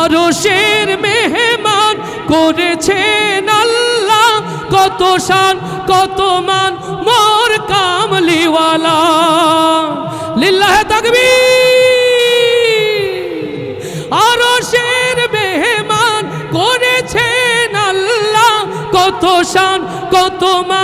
আরও শের মেহমান করেছেন আল্লাহ। কত শান, কত মান, মোর কামলিওয়ালা। লিল্লাহ তাকবীর। আরও শের মেহমান করেছেন আল্লাহ। কত শান, কত মান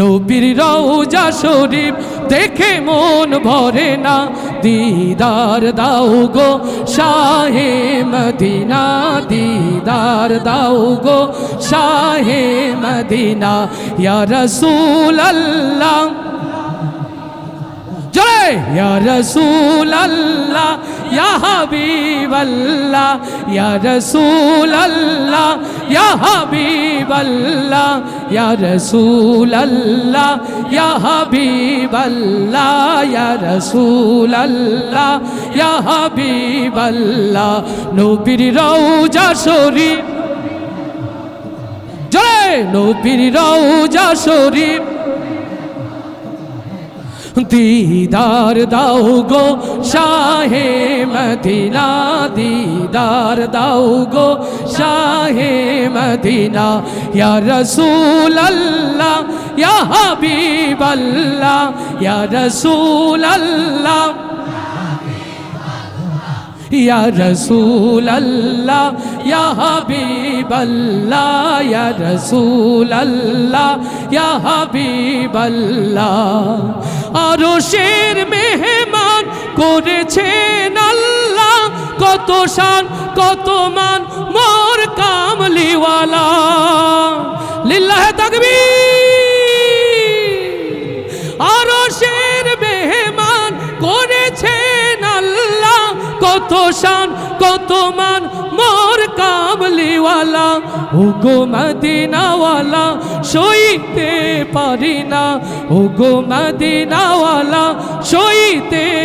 নবীর রওজা শরীফ দেখে মন ভরে না। দিদার দাও গো শাহে মদিনা, দিদার দাও গো শাহে মদিনা। ইয়া রাসূল আল্লাহ জয় ইয়া রাসূল আল্লাহ ইয়া হাবিব আল্লাহ ইয়া রাসূল আল্লাহ ইয়া হাবিব আল্লাহ ইয়া রাসূল আল্লাহ ইয়া হাবিব আল্লাহ ইয়া রাসূল আল্লাহ ইয়া হাবিব আল্লাহ নবীর রওজা শরীফ জয় নবীর রওজা শরীফ দিদার দাও গো, শাহে মদিনা, দিদার দাও গো, শাহে মদিনা। ইয়া রসুল আল্লাহ ইয়া হাবিব আল্লাহ ইয়া রসুল আল্লাহ ইয়া রসুল আল্লাহ ইয়া হাবিব আল্লাহ ইয়া রসুল আল্লাহ ইয়া হাবিব আল্লাহ আরও শের মেহমান করেছেন আল্লাহ। কত শান কত মান মোর কামলিওয়ালা শান কত মান? মোর কাবলিওয়ালা ও গো মদিনাওয়ালা, সইতে পারি না। ও গো মদিনাওয়ালা, সইতে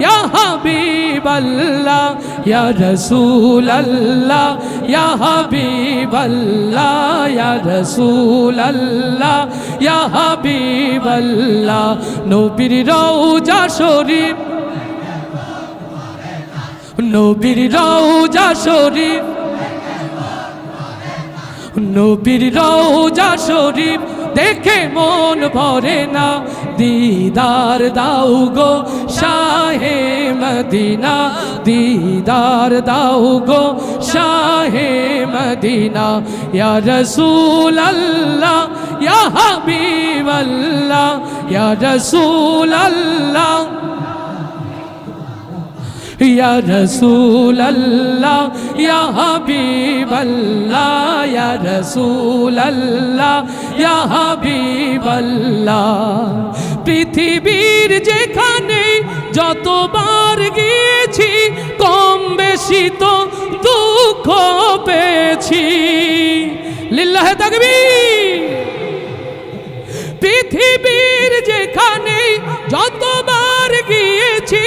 ইয়া হাবিব আল্লাহ ইয়া রসুল আল্লাহ ইয়া হাবিব আল্লাহ ইয়া রসুল আল্লাহ ইয়া হাবিব আল্লাহ নবীর রওজা শরীফ নবীর রওজা শরীফ নবীর রওজা শরীফ, দেখে মন ভরে না দিদার দাও গো শাহে মদিনা, দিদার দাও গো শাহে মদিনা। ইয়া রসুল আল্লাহ ইয়া হাবিব আল্লাহ ইয়া রসুল আল্লাহ ইয়া রসুল আল্লাহ ইয়া হাবিব আল্লাহ ইয়া রসুল আল্লাহ ইয়া হাবিব আল্লাহ পৃথিবীর যেখানে যতবার গিয়েছি, কম বেশি তো দুঃখ পেয়েছি। লিল্লাহ তাকবীর। পৃথিবীর যেখানে যতবার গিয়েছি,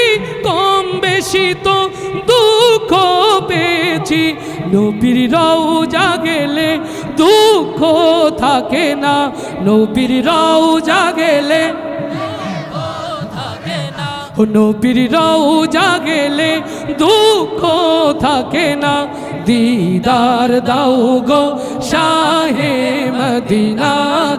কম বেশি তো দুঃখ পেয়েছি। নবীর রওজা গেলে দুঃখ থাকে না নবীর রওজা গেলে নবীর রওজা গেলে দুঃখ থাকে না দিদার দাও গো শাহে মদিনা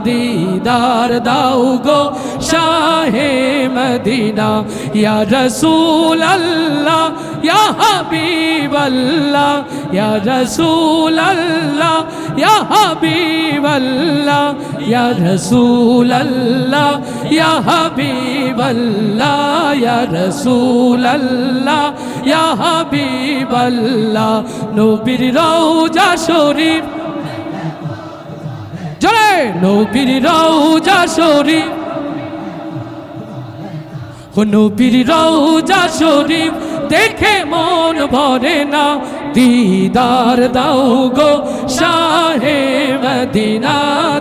দিদার দাও গো শাহ শাহে মদিনা ইয়া রসুল আল্লাহ ইয়া হাবিব আল্লাহ, ইয়া রসুল আল্লাহ ইয়া হাবিব আল্লাহ ইয়া রসুল আল্লাহ ইয়া হাবিব আল্লাহ ইয়া রসুল আল্লাহ ইয়া হাবিব আল্লাহ নবীর রওজা শরীফ। জলে নবীর রওজা শরীফ। নবীর রওজা শরীফ। দেখে মন ভরে না। দিদার দাও গো, শাহে মদিনা,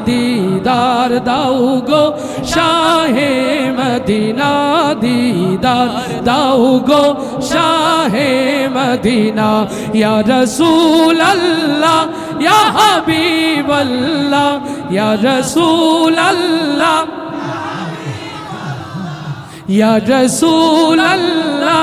দিদার দাও গো, শাহে মদিনা, দিদার দাও গো, শাহে মদিনা। ইয়া রসুল আল্লাহ ইয়া হাবিব আল্লাহ ইয়া রসুল আল্লাহ ইয়া রসুল আল্লাহ